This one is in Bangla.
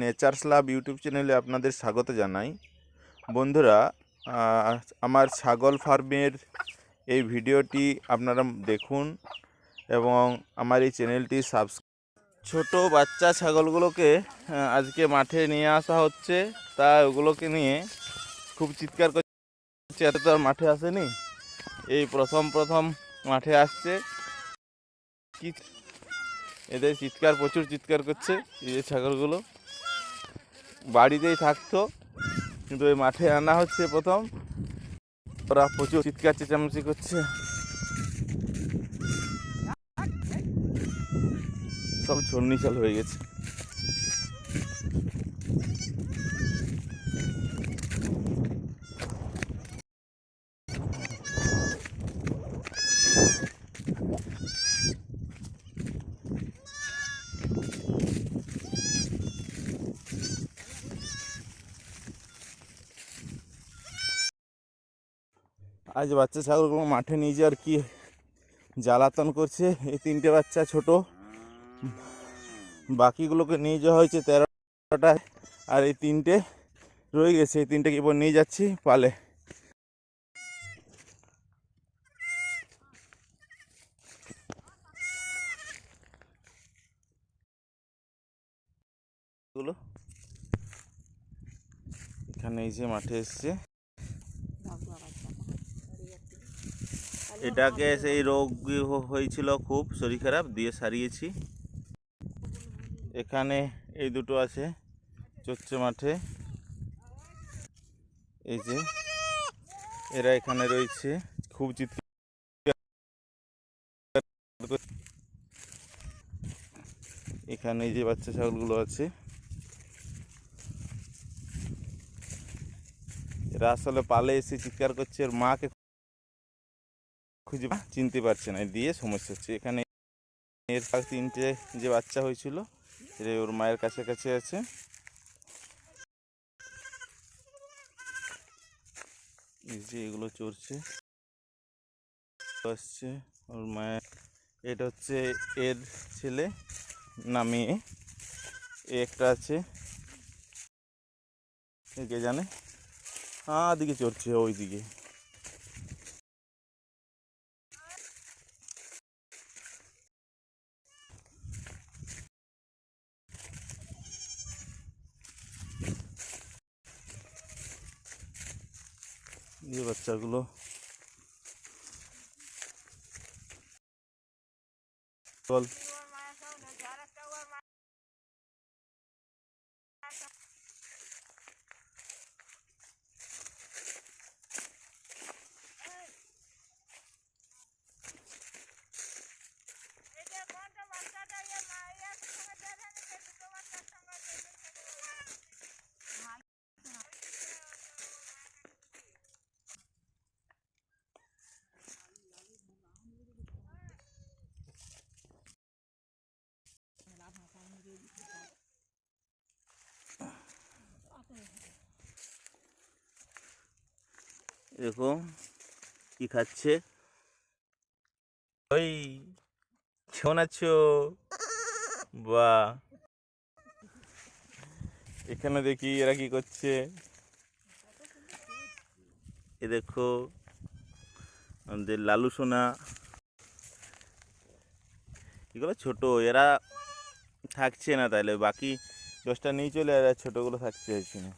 নেচার্স লাভ ইউটিউব চ্যানেলে আপনাদের স্বাগত জানাই। বন্ধুরা আমার ছাগল ফার্মের এই ভিডিওটি আপনারা দেখুন এবং আমার এই চ্যানেলটি সাবস্ক্রাইব ছোট বাচ্চা ছাগলগুলোকে আজকে মাঠে নিয়ে আসা হচ্ছে। তা ওগুলোকে নিয়ে খুব চিৎকার করছে। এত আর মাঠে আসেনি। এই প্রথম প্রথম মাঠে আসছে। কি এদের চিৎকার, প্রচুর চিৎকার করছে এই ছাগলগুলো। বাড়িতেই থাকতো, কিন্তু ওই মাঠে আনা হচ্ছে প্রথম। ওরা প্রচুর চিৎকার, চেঁচামেচি করছে। সব ছন্নিচাল হয়ে গেছে। আজ বাচ্চা ছাগলগুলো মাঠে নিয়ে যাওয়ার কি জ্বালাতন করছে। এই তিনটে বাচ্চা ছোট। বাকিগুলোকে নিয়ে যাওয়া হয়েছে তেরোটায়। আর এই তিনটে রয়ে গেছে। এই তিনটে এবার নিয়ে যাচ্ছি পালে। এখানে এই যে মাঠে এসছে। এটাকে সেই রোগ হয়েছিল খুব, শরীর খারাপ, দিয়ে সারিয়েছি। এখানে এই দুটো আছে চচ্ছে মাঠে। এই যে, এরা এখানে রয়েছে, খুব করে- এখানে যে বাচ্চা ছাগলগুলো আছে। এরা আসলে পালে এসে চিৎকার করছে এর মাকে খুঁজে চিনতে পারছে না দিয়ে সমস্যা হচ্ছে। এখানে এর তিনটে যে বাচ্চা হয়েছিল সেটা ওর মায়ের কাছে কাছে আছে। যে এগুলো চড়ছে, আসছে, ওর মায়ের, এটা হচ্ছে এর ছেলে না মেয়ে এ একটা আছে। কে জানে? হ্যাঁ দিকে চড়ছে ওই দিকে এই বাচ্চাগুলো। চল। দেখো কি খাচ্ছে? ওই কেমন আছো বা এখানে দেখি এরা কি করছে। এ দেখো, আমাদের লালু সোনা। এগুলো ছোট, এরা থাকছে না তাহলে, বাকি দশটা নিয়ে চলে এরা, ছোটগুলো থাকছে না